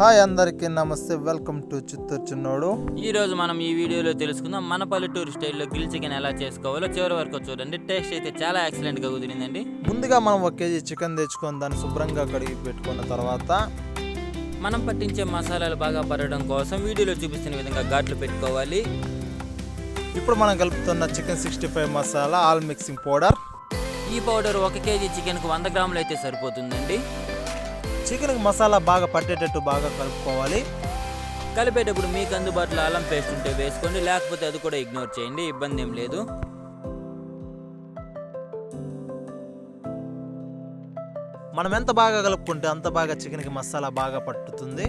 Hi అందరికీ నమస్తే welcome to Chittoor చిన్నోడు. ఈ రోజు మనం ఈ వీడియోలో తెలుసుకుందాం మన పల్లెటూరు స్టైల్లో గ్రిల్ చికెన్ ఎలా చేసుకోవాలో. చివరి వరకు చూడండి టేస్ట్ అయితే చాలా ఎక్సలెంట్గా కుదిరిందండి. ముందుగా మనం ఒక కేజీ చికెన్ తెచ్చుకొని దాన్ని శుభ్రంగా కడిగి పెట్టుకున్న తర్వాత మనం పట్టించే మసాలాలు బాగా పడడం కోసం వీడియోలో చూపిస్తున్న విధంగా ఘాట్లు పెట్టుకోవాలి. ఇప్పుడు మనం కలుపుతున్న chicken sixty five masala all mixing powder. ఈ పౌడర్ ఒక కేజీ చికెన్కు వంద గ్రాములు అయితే సరిపోతుందండి. చికెన్కి మసాలా బాగా పట్టేటట్టు బాగా కలుపుకోవాలి. కలిపేటప్పుడు మీకు అందుబాటులో అల్లం పేస్ట్ ఉంటే వేసుకోండి లేకపోతే అది కూడా ఇగ్నోర్ చేయండి ఇబ్బంది ఏం లేదు. మనం ఎంత బాగా కలుపుకుంటే అంత బాగా చికెన్కి మసాలా బాగా పట్టుతుంది.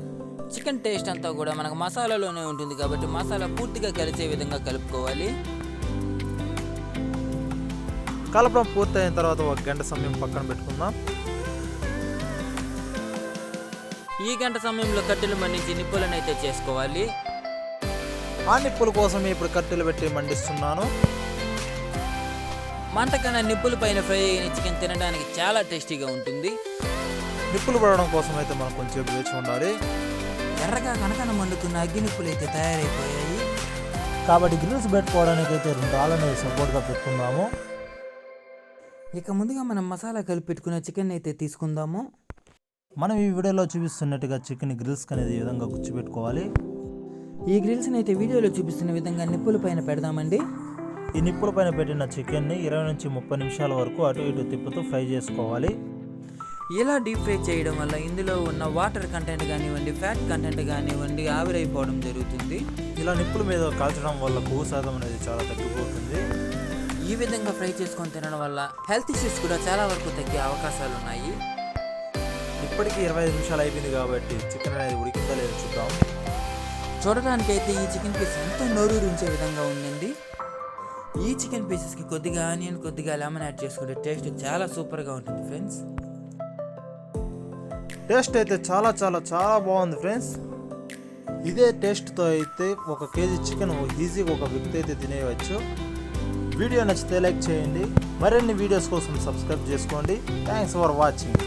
చికెన్ టేస్ట్ అంతా కూడా మనకు మసాలాలోనే ఉంటుంది కాబట్టి మసాలా పూర్తిగా కలిసే విధంగా కలుపుకోవాలి. కలపడం పూర్తయిన తర్వాత ఒక గంట సమయం పక్కన పెట్టుకుందాం. ఈ గంట సమయంలో కట్టెలు మండించి నిప్పులను అయితే చేసుకోవాలి. ఆ నిప్పుల కోసం ఇప్పుడు కట్టెలు పెట్టి మండిస్తున్నాను. మంట కన్నా నిప్పుల పైన ఫ్రై అయిన చికెన్ తినడానికి చాలా టేస్టీగా ఉంటుంది. నిప్పులు పడడం కోసం అయితే మనం కొంచెం వేచి ఉండాలి. ఎర్రగా కనకన మండుతున్న అగ్గి నిప్పులు అయితే తయారైపోయాయి. కాబట్టి గ్రిల్స్ పెట్టుకోవడానికి అయితే రెండు రాళ్ళని సపోర్ట్గా పెట్టుకుందాము. ఇక ముందుగా మనం మసాలా కలిపి పెట్టుకున్న చికెన్ అయితే తీసుకుందాము. మనం ఈ వీడియోలో చూపిస్తున్నట్టుగా చికెన్ గ్రిల్స్ అనేది ఈ విధంగా గుచ్చిపెట్టుకోవాలి. ఈ గ్రిల్స్ని అయితే వీడియోలో చూపిస్తున్న విధంగా నిప్పుల పైన పెడదామండి. ఈ నిప్పుల పైన పెట్టిన చికెన్ని ఇరవై నుంచి ముప్పై నిమిషాల వరకు అటు ఇటు తిప్పుతూ ఫ్రై చేసుకోవాలి. ఇలా డీప్ ఫ్రై చేయడం వల్ల ఇందులో ఉన్న వాటర్ కంటెంట్ కానివ్వండి ఫ్యాట్ కంటెంట్ కానివ్వండి ఆవిరైపోవడం జరుగుతుంది. ఇలా నిప్పుల మీద కాల్చడం వల్ల కొవ్వు శాతం అనేది చాలా తగ్గిపోతుంది. ఈ విధంగా ఫ్రై చేసుకొని తినడం వల్ల హెల్త్ ఇష్యూస్ కూడా చాలా వరకు తగ్గే అవకాశాలు ఉన్నాయి ఇప్పటికీ ఇరవై ఐదు నిమిషాలు అయిపోయింది కాబట్టి చికెన్ అనేది ఉడికిందో లేదో చూద్దాం. చూడడానికి అయితే ఈ చికెన్ పీస్ ఎంతో నోరూరించే విధంగా ఉందండి. ఈ చికెన్ పీసెస్కి కొద్దిగా ఆనియన్ కొద్దిగా లెమన్ యాడ్ చేసుకుంటే టేస్ట్ చాలా సూపర్గా ఉంటుంది ఫ్రెండ్స్. టేస్ట్ అయితే చాలా చాలా చాలా బాగుంది ఫ్రెండ్స్. ఇదే టేస్ట్తో అయితే ఒక కేజీ చికెన్ ఈజీగా ఒక వ్యక్తి అయితే తినేయవచ్చు. వీడియో నచ్చితే లైక్ చేయండి. మరిన్ని వీడియోస్ కోసం సబ్స్క్రైబ్ చేసుకోండి. Thanks for watching